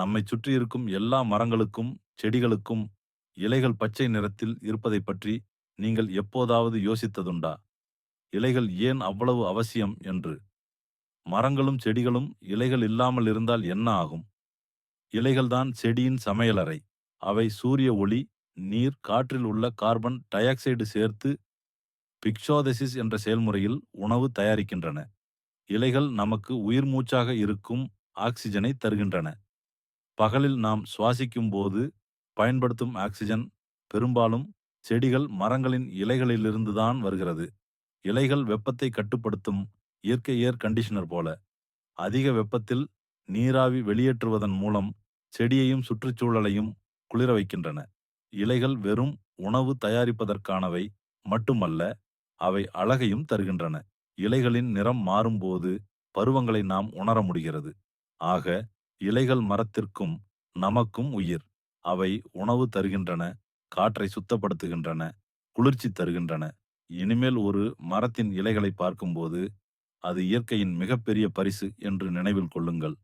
நம்மை சுற்றி இருக்கும் எல்லா மரங்களுக்கும் செடிகளுக்கும் இலைகள் பச்சை நிறத்தில் இருப்பதைப் பற்றி நீங்கள் எப்போதாவது யோசித்ததுண்டா? இலைகள் ஏன் அவ்வளவு அவசியம் என்று? மரங்களும் செடிகளும் இலைகள் இல்லாமல் இருந்தால் என்ன ஆகும்? இலைகள்தான் செடியின் சமையலறை. அவை சூரிய ஒளி நீர் காற்றில் உள்ள கார்பன் டை ஆக்சைடு சேர்த்து பிக்சோதெசிஸ் என்ற செயல்முறையில் உணவு தயாரிக்கின்றன. இலைகள் நமக்கு உயிர் மூச்சாக இருக்கும் ஆக்சிஜனை தருகின்றன. பகலில் நாம் சுவாசிக்கும் போது பயன்படுத்தும் ஆக்சிஜன் பெரும்பாலும் செடிகள் மரங்களின் இலைகளிலிருந்துதான் வருகிறது. இலைகள் வெப்பத்தை கட்டுப்படுத்தும் இயற்கை ஏர் கண்டிஷனர் போல. அதிக வெப்பத்தில் நீராவி வெளியேற்றுவதன் மூலம் செடியையும் சுற்றுச்சூழலையும் குளிர வைக்கின்றன. இலைகள் வெறும் உணவு தயாரிப்பதற்கானவை மட்டுமல்ல அவை அழகையும் தருகின்றன. இலைகளின் நிறம் மாறும்போது பருவங்களை நாம் உணர முடிகிறது. ஆக இலைகள் மரத்திற்கும் நமக்கும் உயிர். அவை உணவு தருகின்றன காற்றை சுத்தப்படுத்துகின்றன குளிர்ச்சி தருகின்றன. இனிமேல் ஒரு மரத்தின் இலைகளை பார்க்கும்போது அது இயற்கையின் மிகப்பெரிய பரிசு என்று நினைவில் கொள்ளுங்கள்.